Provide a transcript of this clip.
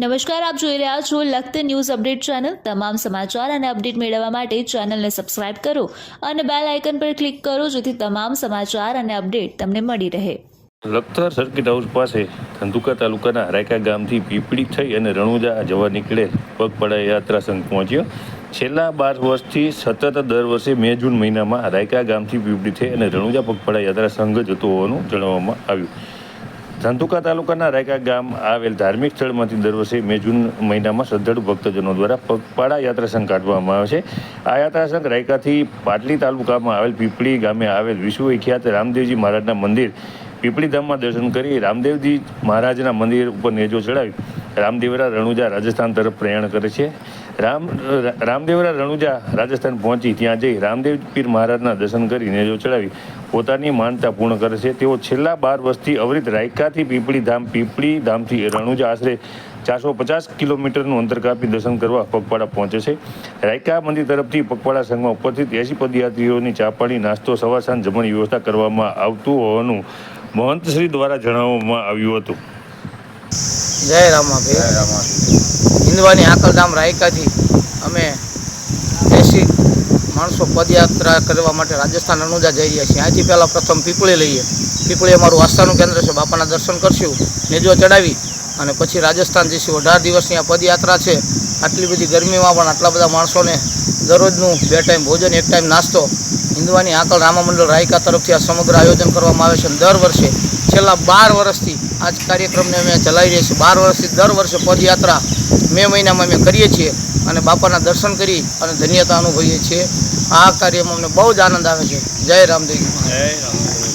નમસ્કાર, આપ જોઈ રહ્યા છો લખત ન્યૂઝ અપડેટ ચેનલ. તમામ સમાચાર અને અપડેટ મેળવવા માટે ચેનલને સબસ્ક્રાઇબ કરો અને બેલ આઇકન પર ક્લિક કરો જેથી તમામ સમાચાર અને અપડેટ તમને મળી રહે. લખતર સર્કિટ હાઉસ પાસે ધંધુકા તાલુકાના રાયકા ગામથી પીપળી થઈ અને રણુજા જવા નીકળે પગપળા યાત્રા સંઘ પહોંચ્યો. છેલ્લા બાર વર્ષથી સતત દર વર્ષે મે જૂન મહિનામાં રાયકા ગામથી પીપળી થઈ અને રણુજા પગપળા યાત્રા સંઘ જતો હોવાનું જણાવવામાં આવ્યું. ધંધુકા તાલુકાના રાયકા ગામ આવેલ ધાર્મિક સ્થળમાંથી દર વર્ષે મે જૂન મહિનામાં શ્રદ્ધાળુ ભક્તજનો દ્વારા પગપાળા યાત્રા સંઘ કાઢવામાં આવે છે. આ યાત્રા સંઘ રાયકાથી પાટલી તાલુકામાં આવેલ પીપળી ગામે આવેલ વિશ્વ વિખ્યાત રામદેવજી મહારાજના મંદિર પીપળી ધામમાં દર્શન કરી રામદેવજી મહારાજના મંદિર ઉપર નેજો ચડાવી રામદેવરા રણુજા રાજસ્થાન તરફ પ્રયાણ કરે છે. રામ, રામદેવરા રણુજા રાજસ્થાન પહોંચી ત્યાં જઈ રામદેવ પીર મહારાજના દર્શન કરી નેજો ચડાવી. પોતાની માનતા પૂર્ણ કરે છે. તેઓ છેલ્લા બાર વર્ષથી અવરિત રાયકાથી પીપળી ધામ, પીપળી ધામથી રણુજા આશરે ચારસો પચાસ કિલોમીટરનું અંતર કાપી દર્શન કરવા પગપાળા પહોંચે છે. રાયકા મંદિર તરફથી પગપાળા સંઘમાં ઉપસ્થિત એસી પદયાત્રીઓની ચા પાણી નાસ્તો, સવાર સાંજ જમવાની વ્યવસ્થા કરવામાં આવતું હોવાનું મહંતશ્રી દ્વારા જણાવવામાં આવ્યું હતું. જય રામાભાઈ હિન્દવાની આકલધામ રાયકાથી અમે એસી માણસો પદયાત્રા કરવા માટે રાજસ્થાન અનુજા જઈ રહ્યા છીએ. અહીંથી પહેલાં પ્રથમ પીપળી લઈએ. પીપળી અમારું આસ્થાનું કેન્દ્ર છે. બાપાના દર્શન કરશું. નેજો ચડાવી. અને પછી રાજસ્થાન જઈશું અઢાર દિવસની આ પદયાત્રા છે, આટલી બધી ગરમીમાં પણ આટલા બધા માણસોને દરરોજનું બે ટાઈમ ભોજન, એક ટાઈમ નાસ્તો. હિન્દવાની આકલ રામામંડળ રાયકા તરફથી આ સમગ્ર આયોજન કરવામાં આવે છે દર વર્ષે છેલ્લા બાર વર્ષથી આ જ કાર્યક્રમને અમે ચલાવી રહ્યા છીએ. બાર વર્ષથી દર વર્ષે પદયાત્રા મે મહિનામાં અમે કરીએ છીએ અને બાપાના દર્શન કરી અને ધન્યતા અનુભવીએ છીએ. આ કાર્યમાં અમને બહુ જ આનંદ આવે છે. જય રામદેવ જય રામ